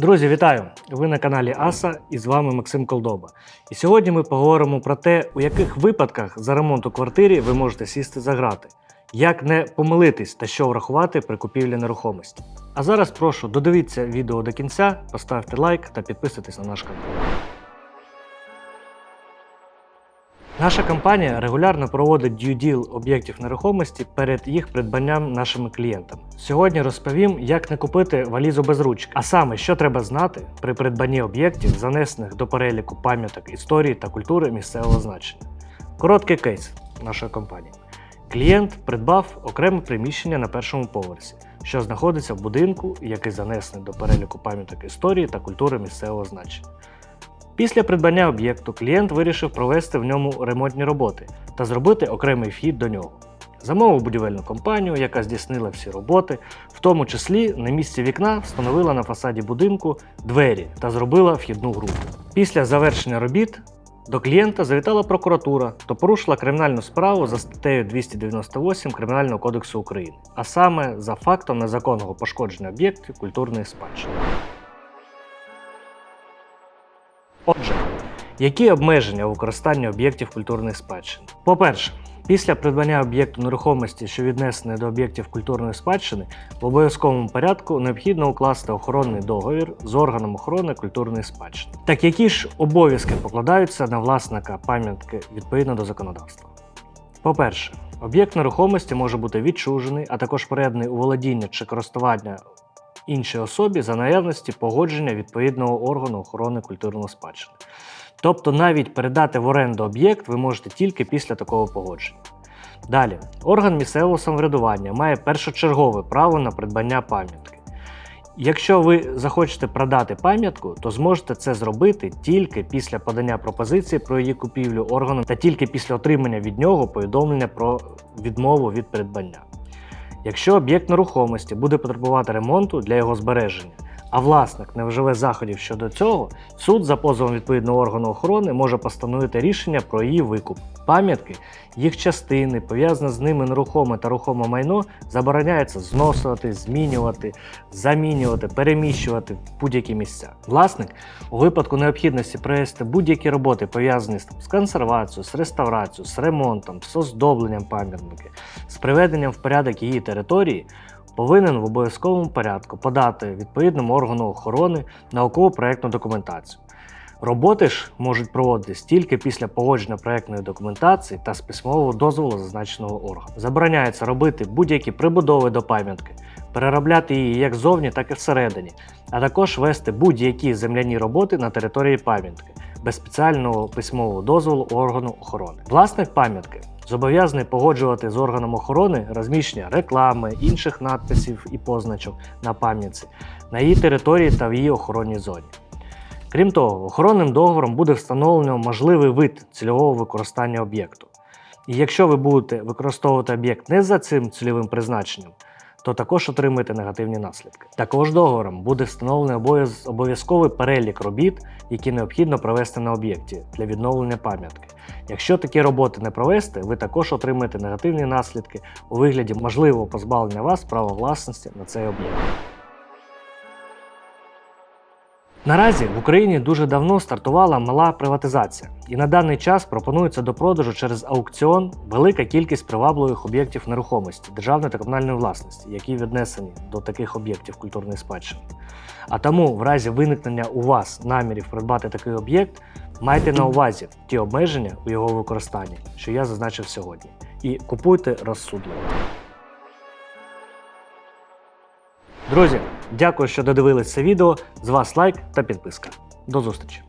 Друзі, вітаю! Ви на каналі Аса і з вами Максим Колдоба. І сьогодні ми поговоримо про те, у яких випадках за ремонт у квартирі ви можете сісти за грати, як не помилитись та що врахувати при купівлі нерухомості. А зараз прошу додивіться відео до кінця, поставте лайк та підписуйтесь на наш канал. Наша компанія регулярно проводить deal об'єктів нерухомості перед їх придбанням нашими клієнтами. Сьогодні розповім, як не купити валізу без ручки, а саме, що треба знати при придбанні об'єктів, занесених до переліку пам'яток історії та культури місцевого значення. Короткий кейс нашої компанії. Клієнт придбав окреме приміщення на першому поверсі, що знаходиться в будинку, який занесений до переліку пам'яток історії та культури місцевого значення. Після придбання об'єкту клієнт вирішив провести в ньому ремонтні роботи та зробити окремий вхід до нього. Замовив будівельну компанію, яка здійснила всі роботи, в тому числі на місці вікна встановила на фасаді будинку двері та зробила вхідну групу. Після завершення робіт до клієнта завітала прокуратура та порушила кримінальну справу за статтею 298 Кримінального кодексу України, а саме за фактом незаконного пошкодження об'єктів культурної спадщини. Отже, які обмеження у використанні об'єктів культурної спадщини? По-перше, після придбання об'єкту нерухомості, що віднесений до об'єктів культурної спадщини, в обов'язковому порядку необхідно укласти охоронний договір з органом охорони культурної спадщини. Так які ж обов'язки покладаються на власника пам'ятки відповідно до законодавства? По-перше, об'єкт нерухомості може бути відчужений, а також переданий у володіння чи користування іншій особі за наявності погодження відповідного органу охорони культурної спадщини. Тобто навіть передати в оренду об'єкт ви можете тільки після такого погодження. Далі, орган місцевого самоврядування має першочергове право на придбання пам'ятки. Якщо ви захочете продати пам'ятку, то зможете це зробити тільки після подання пропозиції про її купівлю органом та тільки після отримання від нього повідомлення про відмову від придбання. Якщо об'єкт нерухомості буде потребувати ремонту для його збереження, а власник не вживе заходів щодо цього, суд за позовом відповідного органу охорони може постановити рішення про її викуп. Пам'ятки, їх частини, пов'язане з ними нерухоме та рухоме майно, забороняється зносувати, змінювати, замінювати, переміщувати в будь-які місця. Власник у випадку необхідності провести будь-які роботи, пов'язані з консервацією, з реставрацією, з ремонтом, з оздобленням пам'ятники, з приведенням в порядок її території, повинен в обов'язковому порядку подати відповідному органу охорони наукову проєктну документацію. Роботи ж можуть проводитись тільки після погодження проєктної документації та з письмового дозволу зазначеного органу. Забороняється робити будь-які прибудови до пам'ятки, переробляти її як ззовні, так і всередині, а також вести будь-які земляні роботи на території пам'ятки без спеціального письмового дозволу органу охорони. Власник пам'ятки зобов'язаний погоджувати з органом охорони розміщення реклами, інших надписів і позначок на пам'ятці на її території та в її охоронній зоні. Крім того, охоронним договором буде встановлено можливий вид цільового використання об'єкту. І якщо ви будете використовувати об'єкт не за цим цільовим призначенням, то також отримуєте негативні наслідки. Також договором буде встановлений обов'язковий перелік робіт, які необхідно провести на об'єкті для відновлення пам'ятки. Якщо такі роботи не провести, ви також отримаєте негативні наслідки у вигляді можливого позбавлення вас права власності на цей об'єкт. Наразі в Україні дуже давно стартувала мала приватизація, і на даний час пропонується до продажу через аукціон велика кількість привабливих об'єктів нерухомості державної та комунальної власності, які віднесені до таких об'єктів культурної спадщини. А тому, в разі виникнення у вас намірів придбати такий об'єкт, майте на увазі ті обмеження у його використанні, що я зазначив сьогодні, і купуйте розсудливо. Друзі, дякую, що додивились це відео. З вас лайк та підписка. До зустрічі!